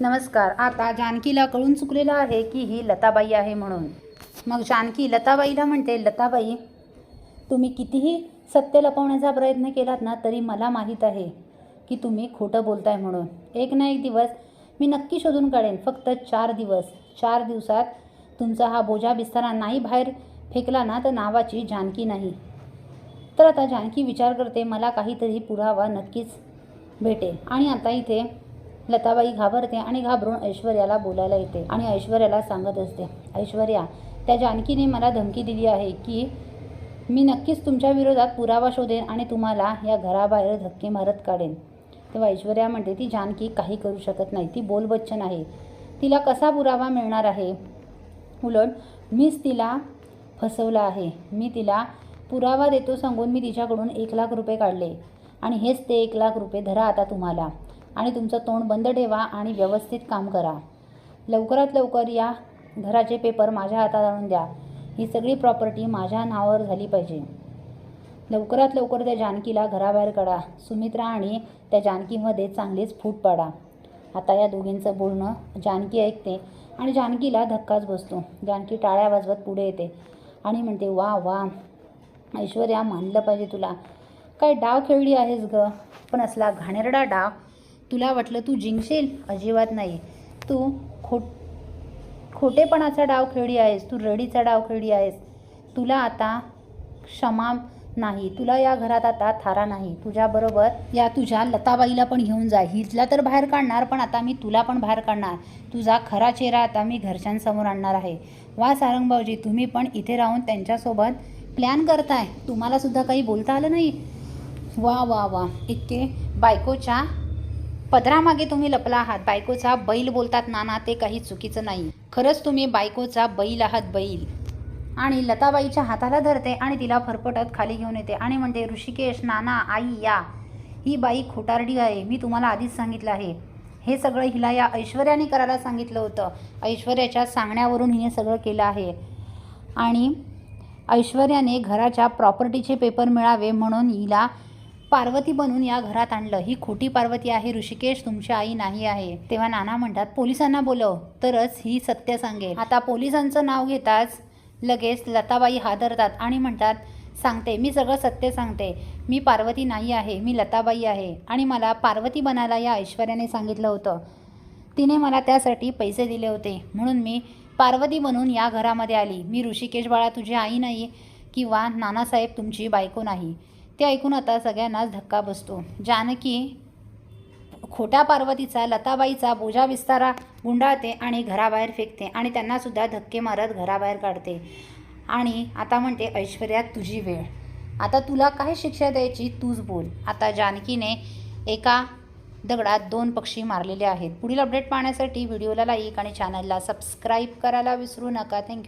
नमस्कार. आता जानकीला कळून चुकलेलं आहे की ही लताबाई आहे म्हणून. मग जानकी लताबाईला म्हणते लताबाई तुम्ही कितीही सत्य लपवण्याचा प्रयत्न केलात ना तरी मला माहीत आहे की तुम्ही खोटं बोलताय म्हणून. एक ना एक दिवस मी नक्की शोधून काढेन. फक्त चार दिवस. चार दिवसात तुमचा हा बोजा बिस्तारा नाही बाहेर फेकला ना तर नावाची जानकी नाही. तर आता जानकी विचार करते मला काहीतरी पुरावा नक्कीच भेटेल. आणि आता इथे लताबाई घाबरते आणि घाबरून ऐश्वर्याला बोलायला येते आणि ऐश्वर्याला सांगत असते ऐश्वर्या त्या जानकीने मला धमकी दिली आहे की मी नक्कीच तुमच्या विरोधात पुरावा शोधेन आणि तुम्हाला या घराबाहेर धक्के मारत काढेन. तेव्हा ऐश्वर्या म्हणते ती जानकी काही करू शकत नाही ती बोलबच्चन आहे. तिला कसा पुरावा मिळणार आहे? उलट मीच तिला फसवलं आहे. मी तिला पुरावा देतो सांगून मी तिच्याकडून एक लाख रुपये काढले आणि हेच ते एक लाख रुपये धरा आता तुम्हाला. आणि तुमचं तोंड बंद ठेवा आणि व्यवस्थित काम करा. लवकरात लवकर या घराचे पेपर माझ्या हातात आणून द्या. ही सगळी प्रॉपर्टी माझ्या नावावर झाली पाहिजे. लवकरात लवकर त्या जानकीला घराबाहेर काढा. सुमित्रा आणि त्या जानकीमध्ये चांगलीच फूट पाडा. आता या दोघींचं बोलणं जानकी ऐकते आणि जानकीला धक्काच बसतो. जानकी टाळ्या वाजवत पुढे येते आणि म्हणते वा वा ऐश्वर्या मानलं पाहिजे तुला. काय डाव खेळली आहेस ग? पण असला घाणेरडा डाव तुला वाटलं तू जिंकशील? अजिबात नाही. तू खोट खोटेपणाचा डाव खेळी आहेस. तू रडीचा डाव खेळी आहेस. तुला आता क्षमा नाही. तुला या घरात आता थारा नाही. तुझ्याबरोबर या तुझ्या लताबाईला पण घेऊन जा. हिजला तर बाहेर काढणार पण आता मी तुला पण बाहेर काढणार. तुझा खरा चेहरा आता मी घरच्यांसमोर आणणार आहे. वा सारंगभाऊजी तुम्ही पण इथे राहून त्यांच्यासोबत प्लॅन करताय. तुम्हालासुद्धा काही बोलता आलं नाही? वा वा वा. इतके बायकोच्या पदरामागे तुम्ही लपला आहात. बायकोचा बैल बोलतात नाना ते काही चुकीचं नाही. खरंच तुम्ही बायकोचा बैल आहात बैल. आणि लताबाईच्या हाताला धरते आणि तिला फरफटत खाली घेऊन येते. आणि म्हणते ऋषिकेश नाना आई या. ही बाई खोटारडी आहे. मी तुम्हाला आधीच सांगितलं आहे. हे सगळं हिला या ऐश्वर्याने करायला सांगितलं होतं. ऐश्वर्याच्या सांगण्यावरून हिने सगळं केलं आहे. आणि ऐश्वर्याने घराच्या प्रॉपर्टीचे पेपर मिळावे म्हणून हिला पार्वती बनून या घरात आणलं. ही खोटी पार्वती आहे. ऋषिकेश तुमची आई नाही आहे. तेव्हा नाना म्हणतात पोलिसांना बोलव. तरच ही सत्य सांगेल. आता पोलिसांचं नाव घेताच लगेच लताबाई हादरतात आणि म्हणतात सांगते. मी सगळं सत्य सांगते. मी पार्वती नाही आहे. मी लताबाई आहे. आणि मला पार्वती बनायला या ऐश्वर्याने सांगितलं होतं. तिने मला त्यासाठी पैसे दिले होते. म्हणून मी पार्वती बनून या घरामध्ये आली. मी ऋषिकेश बाळा तुझी आई नाही किंवा नानासाहेब तुमची बायको नाही. ते ऐकून आता सगळ्यांनाच धक्का बसतो. जानकी खोट्या पार्वतीचा लताबाईचा बोजा विस्तारा गुंडाळते आणि घराबाहेर फेकते आणि त्यांनासुद्धा धक्के मारत घराबाहेर काढते. आणि आता म्हणते ऐश्वर्या तुझी वेळ. आता तुला काय शिक्षा द्यायची तूच बोल. आता जानकीने एका दगडात दोन पक्षी मारलेले आहेत. पुढील अपडेट पाहण्यासाठी व्हिडिओला लाईक आणि चॅनलला सबस्क्राईब करायला विसरू नका. थँक्यू.